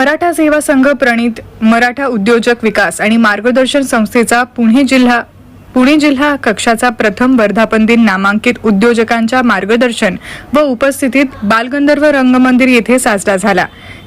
मराठा सेवा संघ प्रणित मराठा उद्योजक विकास आणि मार्गदर्शन संस्थेचा पुणे जिल्हा पुणे जिल्हा कक्षाचा प्रथम वर्धापन दिन नामांकित उद्योजकांच्या मार्गदर्शन व उपस्थितीत बालगंधर्व रंगमंदिर येथे साजरा झाला.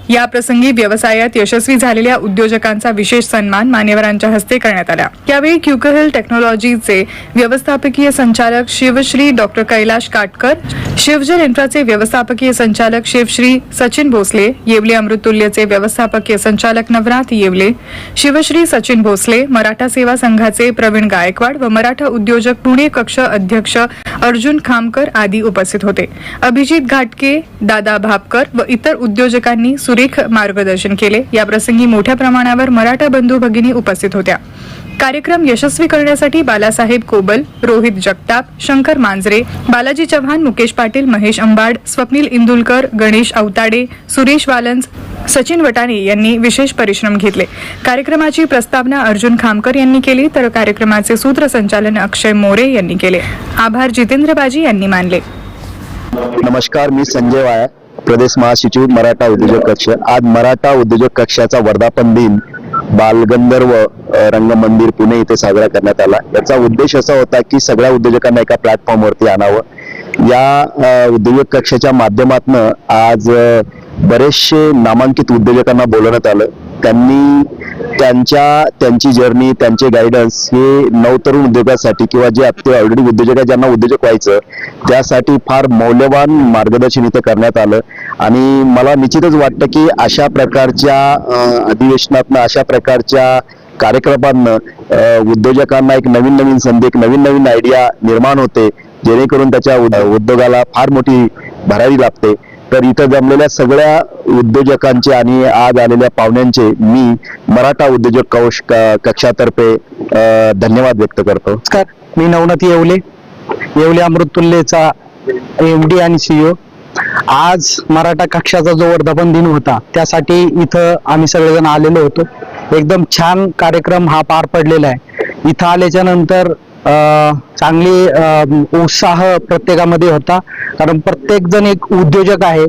याप्रसंगी व्यवसायात यशस्वी झालेल्या उद्योजकांचा विशेष सन्मान मान्यवरांच्या हस्ते करण्यात आला. यावेळी क्युकहिल टेक्नॉलॉजीचे व्यवस्थापकीय संचालक शिवश्री डॉक्टर कैलाश काटकर शिवजल इंट्राचे व्यवस्थापकीय संचालक शिवश्री सचिन भोसले येवले अमृतुल्यचे व्यवस्थापकीय संचालक नवनाथ येवले शिवश्री सचिन भोसले मराठा सेवा संघाचे प्रवीण गायकवाड व मराठा उद्योजक पुणे कक्ष अध्यक्ष अर्जुन खामकर आदी उपस्थित होते. अभिजित घाटके दादा भापकर व इतर उद्योजकांनी सुरेख मार्गदर्शन केले. या प्रसंगी मोठ्या प्रमाणावर मराठा बंधू भगिनी उपस्थित होत्या. कार्यक्रम यशस्वी करण्यासाठी बालासाहेब कोबल रोहित जगताप शंकर मांजरे बालाजी चव्हाण मुकेश पाटील महेश अंबाड स्वप्नील इंदुलकर गणेश अवताडे सुरेश वालंज सचिन वटाणे यांनी विशेष परिश्रम घेतले. कार्यक्रमाची प्रस्तावना अर्जुन खामकर यांनी केली तर कार्यक्रमाचे सूत्रसंचालन अक्षय मोरे यांनी केले. आभार जितेंद्र बाजी यांनी मानले. नमस्कार मी संजय वाया. प्रदेश महासचिव मराठा उद्योजक कक्ष. आज मराठा उद्योजक कक्षाचा वर्धापन दिन बालगंधर्व रंगमंदिर पुणे इथे साजरा करण्यात आला. याचा उद्देश असा होता की सगळ्या उद्योजकांना एका प्लॅटफॉर्मवरती आणावं. या उद्योजक कक्षाच्या माध्यमातून आज बरेचसे नामांकित उद्योजकांना बोलवण्यात आलं. त्यांनी त्यांच्या त्यांची जर्नी त्यांचे गायडन्स हे नवतरुण उद्योगासाठी किंवा जे आता ऑलरेडी उद्योजक आहे ज्यांना उद्योजक व्हायचं त्यासाठी फार मौल्यवान मार्गदर्शन इथं करण्यात आलं. आणि मला निश्चितच वाटतं की अशा प्रकारच्या अधिवेशनातनं अशा प्रकारच्या कार्यक्रमांना उद्योजकांना एक नवीन नवीन संधी एक नवीन नवीन आयडिया निर्माण होते जेणेकरून त्याच्या उद- उद्योगाला फार मोठी भरारी लागते तर इथं जमलेल्या सगळ्या उद्योजकांचे आणि आज आलेल्या पाहुण्यांचे मी मराठा उद्योजक कौश कक्षातर्फे धन्यवाद व्यक्त करतो. नमस्कार. मी नवनाथ येवले. येवले अमृतुल्यचा एम डी आणि सीईओ आज मराठा कक्षाचा जो वर्धापन दिन होता त्यासाठी इथं आम्ही सगळेजण आलेलो होतो. एकदम छान कार्यक्रम हा पार पडलेला आहे. इथं आल्याच्यानंतर चांगली उत्साह प्रत्येकामध्ये होता. कारण प्रत्येक जण एक उद्योजक आहे.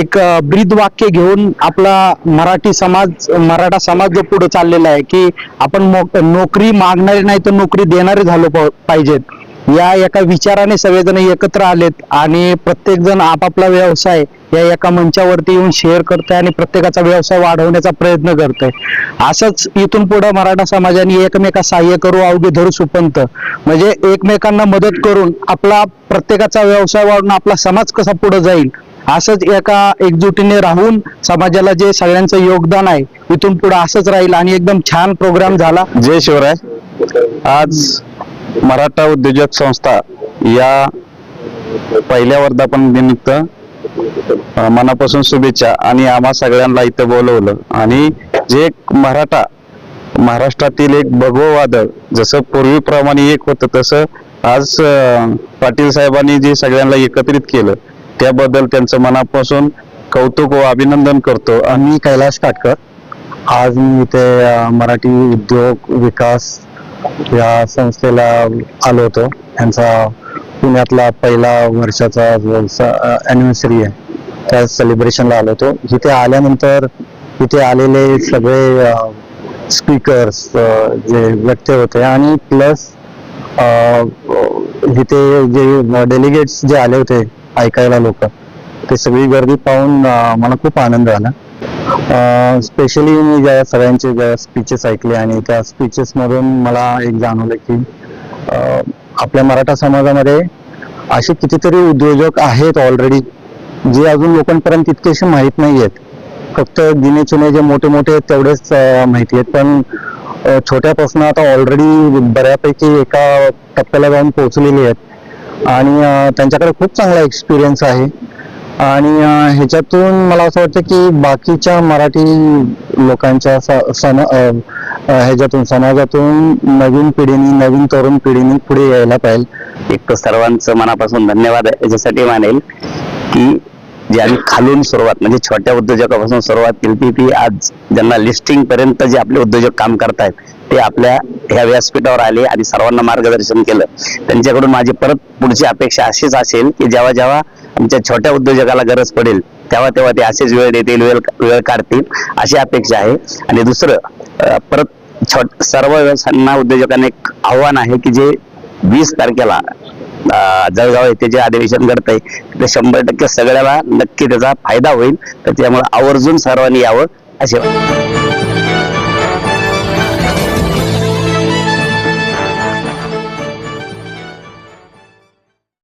एक ब्रीद वाक्य घेऊन आपला मराठी समाज मराठा समाज जो पुढे चाललेला आहे की आपण मो- नोकरी मागणारे नाही तर नोकरी देणारे झालो प- पाहिजेत. या एका विचाराने सगळेजण एकत्र आलेत आणि प्रत्येकजण आपापला व्यवसाय या एका मंचावरती येऊन शेअर करतोय आणि प्रत्येकाचा व्यवसाय वाढवण्याचा प्रयत्न करतोय. असंच इथून पुढे मराठा समाजाने एकमेका सहाय्य करू अवघे धरू सुपंत. म्हणजे एकमेकांना मदत करून आपला प्रत्येकाचा व्यवसाय वाढून आपला समाज कसा पुढे जाईल असंच एका एकजुटीने राहून समाजाला जे सगळ्यांचं योगदान आहे इथून पुढे असंच राहील आणि एकदम छान प्रोग्राम झाला. जय शिवराय. आज मराठा उद्योजक संस्था या पहिल्या वर्धापन निमित्त मनापासून शुभेच्छा. आणि आम्हा सगळ्यांना इथं बोलवलं. आणि जे एक मराठा महाराष्ट्रातील एक भगवं वादळ जसं पूर्वीप्रमाणे एक होतं तसं आज पाटील साहेबांनी जे सगळ्यांना एकत्रित केलं त्याबद्दल त्यांचं मनापासून कौतुक व अभिनंदन करतो. आणि कैलाश काटकर. आज मी इथे मराठी उद्योग विकास या संस्थेला आलो होतो. यांचा पुण्यातला पहिला वर्षाचा अॅनिव्हर्सरी आहे. त्या सेलिब्रेशनला आलो होतो. इथे आल्यानंतर इथे आलेले सगळे स्पीकर्स जे व्यक्ती होते आणि प्लस इथे जे डेलिगेट्स जे आले होते ऐकायला लोक ते सगळी गर्दी पाहून मला खूप आनंद झाला. स्पेशली मी ज्या सगळ्यांचे ज्या स्पीचेस ऐकले आणि त्या स्पीचेसमधून मला एक जाणवलं की आपल्या मराठा समाजामध्ये असे कितीतरी उद्योजक आहेत ऑलरेडी जे अजून लोकांपर्यंत तितकेसे माहीत नाही आहेत फक्त गिने चुने जे मोठे मोठे आहेत तेवढेच माहिती आहेत. पण छोट्यापासून आता ऑलरेडी बऱ्यापैकी एका टप्प्याला जाऊन पोहोचलेली आहेत. आणि त्यांच्याकडे खूप चांगला एक्सपिरियन्स आहे. आणि ह्याच्यातून मला असं वाटतं की बाकीच्या मराठी लोकांच्या सण ह्याच्यातून समाजातून नवीन पिढीने नवीन तरुण पिढीने पुढे यायला पाहिजे एक तर सर्वांचं मनापासून धन्यवाद याच्यासाठी मानेल की जे आम्ही खालून सुरुवात म्हणजे छोट्या उद्योजकापासून सुरुवात केली ती ती आज ज्यांना लिस्टिंग पर्यंत जे आपले उद्योजक काम करतायत ते आपल्या ह्या व्यासपीठावर आले आणि सर्वांना मार्गदर्शन केलं. त्यांच्याकडून माझी परत पुढची अपेक्षा अशीच असेल की जेव्हा जेव्हा आमच्या छोट्या उद्योजकाला गरज पडेल तेव्हा तेव्हा ते असेच वेळ देतील वेळ वेळ काढतील अशी अपेक्षा आहे. आणि दुसरं परत छोट सर्व व्यवसायांना उद्योजकांना एक आव्हान आहे की जे वीस तारखेला जळगाव येथे जे अधिवेशन घडत आहे ते शंभर टक्के सगळ्याला नक्की त्याचा फायदा होईल. तर त्यामुळे आवर्जून सर्वांनी यावं असे वाटतं